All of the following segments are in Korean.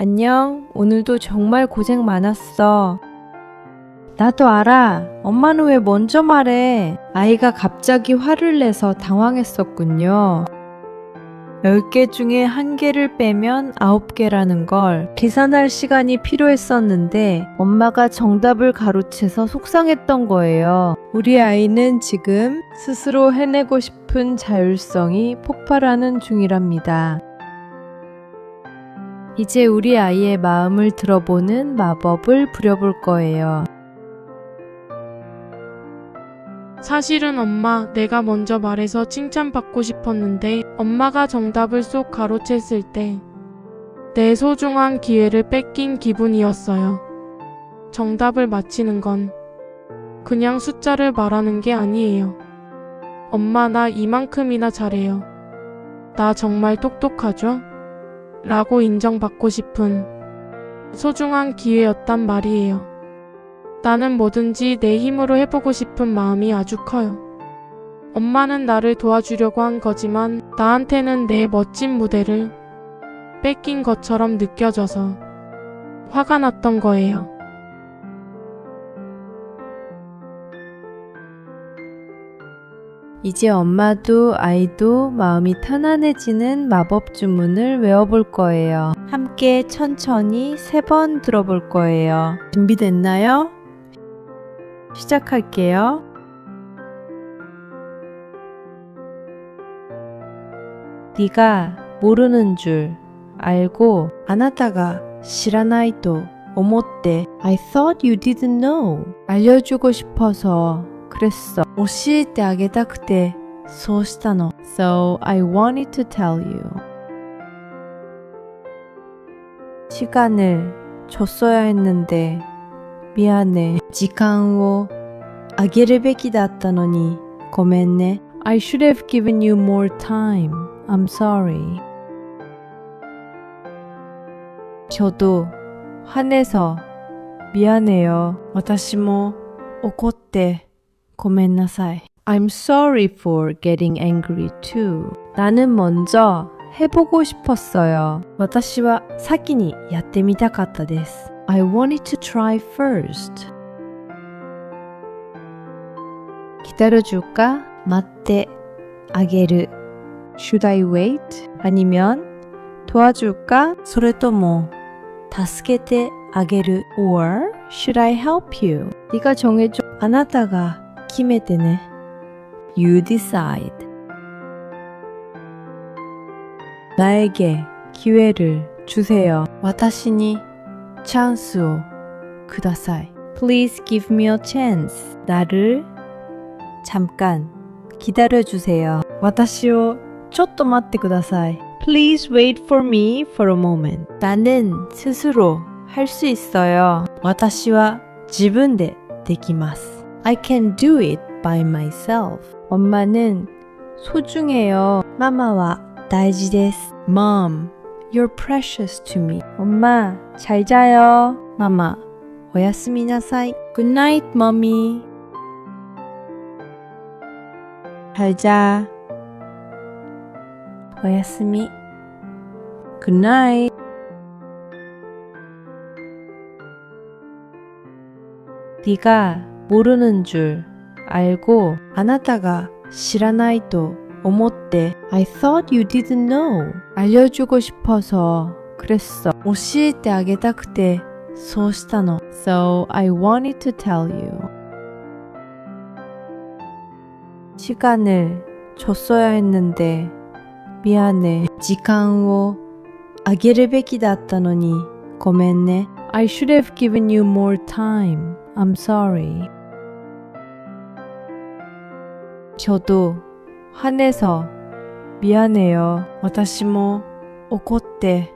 안녕. 오늘도 정말 고생 많았어. 나도 알아. 엄마는 왜 먼저 말해? 아이가 갑자기 화를 내서 당황했었군요. 10개 중에 한 개를 빼면 9개라는 걸 계산할 시간이 필요했었는데 엄마가 정답을 가로채서 속상했던 거예요. 우리 아이는 지금 스스로 해내고 싶은 자율성이 폭발하는 중이랍니다. 이제 우리 아이의 마음을 들어보는 마법을 부려볼 거예요. 사실은 엄마, 내가 먼저 말해서 칭찬받고 싶었는데 엄마가 정답을 쏙 가로챘을 때 내 소중한 기회를 뺏긴 기분이었어요. 정답을 맞히는 건 그냥 숫자를 말하는 게 아니에요. 엄마, 나 이만큼이나 잘해요. 나 정말 똑똑하죠? 라고 인정받고 싶은 소중한 기회였단 말이에요. 나는 뭐든지 내 힘으로 해보고 싶은 마음이 아주 커요. 엄마는 나를 도와주려고 한 거지만 나한테는 내 멋진 무대를 뺏긴 것처럼 느껴져서 화가 났던 거예요. 이제 엄마도 아이도 마음이 편안해지는 마법 주문을 외워볼 거예요. 함께 천천히 세 번 들어볼 거예요. 준비됐나요? 시작할게요. 네가 모르는 줄 알고 あなたが知らないと思って I thought you didn't know 알려주고 싶어서 그랬어. 教えてあげたくてそうしたの. So I wanted to tell you. 시간을 줬어야 했는데 미안해. 時間をあげるべきだったのにごめんね. I should have given you more time. I'm sorry. 저도 화내서 미안해요. 私も怒って ごめんなさい. I'm sorry for getting angry too. 나는 먼저 해보고 싶었어요. 私は先にやってみたかったです. I wanted to try first. 기다려줄까? 待ってあげる. Should I wait? 아니면 도와줄까? それとも助けてあげる or should I help you? 네가 정해줘. あなたが 決めてね. You decide. 나에게 기회를 주세요. 私にチャンスをください. Please give me a chance. 나를 잠깐 기다려 주세요. 私をちょっと待ってください. Please wait for me for a moment. 나는 스스로 할 수 있어요. 私は自分でできます. I can do it by myself. 엄마는 소중해요. 마마와 大事です. Mom, you're precious to me. 엄마, 잘 자요. 마마, おやすみなさい. Good night, mommy. 잘 자. おやすみ. Good night. 네가 모르는 줄 알고 あなたが知らないと思って I thought you didn't know 알려주고 싶어서 그랬어 教えてあげたくてそうしたの So I wanted to tell you 시간을 줬어야 했는데 미안해 時間をあげるべきだったのにごめんね I should have given you more time I'm sorry 저도 화내서 미안해요. 私も怒って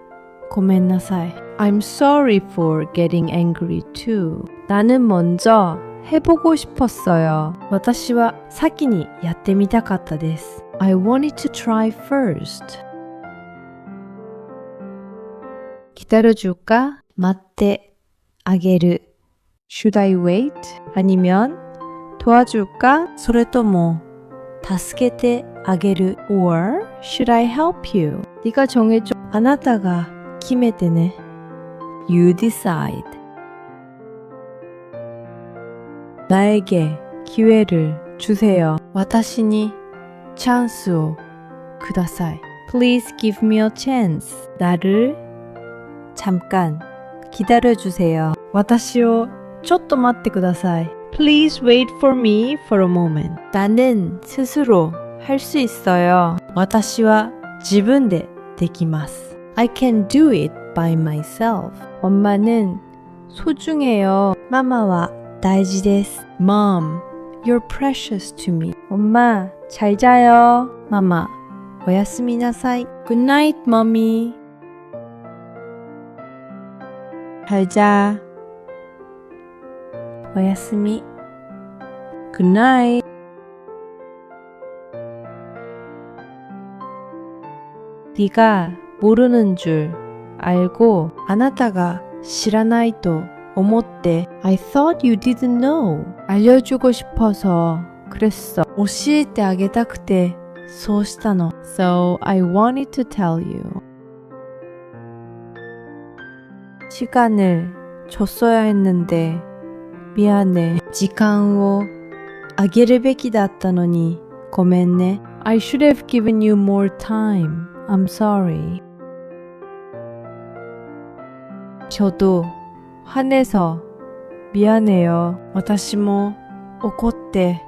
ごめんなさい. I'm sorry for getting angry too. 나는 먼저 해보고 싶었어요. 私は先にやってみたかったです. I wanted to try first. 기다려줄까? 待ってあげる. Should I wait? 아니면 도와줄까? それとも 助けてあげる or should I help you? 네가 정해줘. あなたが決めてね. You decide. 나에게 기회를 주세요. 私にチャンスをください. Please give me a chance. 나를 잠깐 기다려 주세요. 私をちょっと待ってください. Please wait for me for a moment. 나는 스스로 할 수 있어요. 私は自分でできます. I can do it by myself. 엄마는 소중해요. 마마와 大事です. Mom, you're precious to me. 엄마, 잘 자요. 마마, おやすみなさい. Good night, mommy. 잘 자. おやすみ. Good night. 네가 모르는 줄 알고 あなたが知らないと思って I thought you didn't know 알려주고 싶어서 그랬어 教えてあげたくてそうしたの So I wanted to tell you 시간을 줬어야 했는데 미안해 時間をあげるべきだったのにごめんね I should have given you more time I'm sorry. 저도 화내서 미안해요. 私も怒って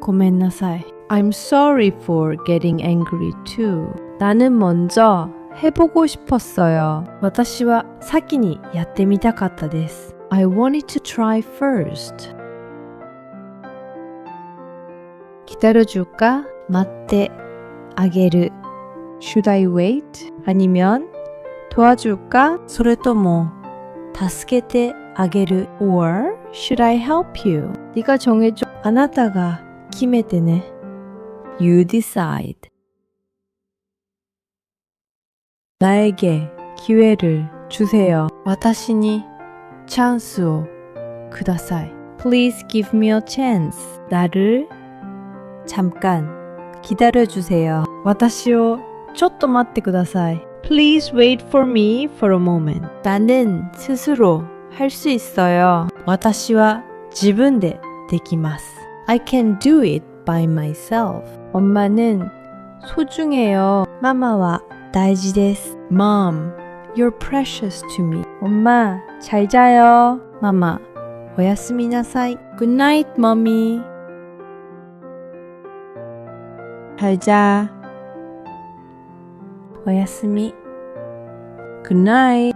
ごめんなさい. I'm sorry for getting angry too. 나는 먼저 해보고 싶었어요. 私は先にやってみたかったです. I wanted to try first. 기다려줄까? 待ってあげる Should I wait? 아니면 도와줄까? それとも助けてあげる or should I help you? 네가 정해줘. あなたが決めてね. You decide. 나에게 기회를 주세요. 私に 찬스を ください. Please give me a chance. 나를 잠깐 기다려주세요. 私をちょっと待ってください. Please wait for me for a moment. 나는 스스로 할 수 있어요. 私は自分でできます. I can do it by myself. 엄마는 소중해요. 마마와 大事です. Mom, you're precious to me. 엄마, 잘 자요. 마마, 오야스미나사이. Good night, mommy. 잘 자. 오야스미. 굿나잇.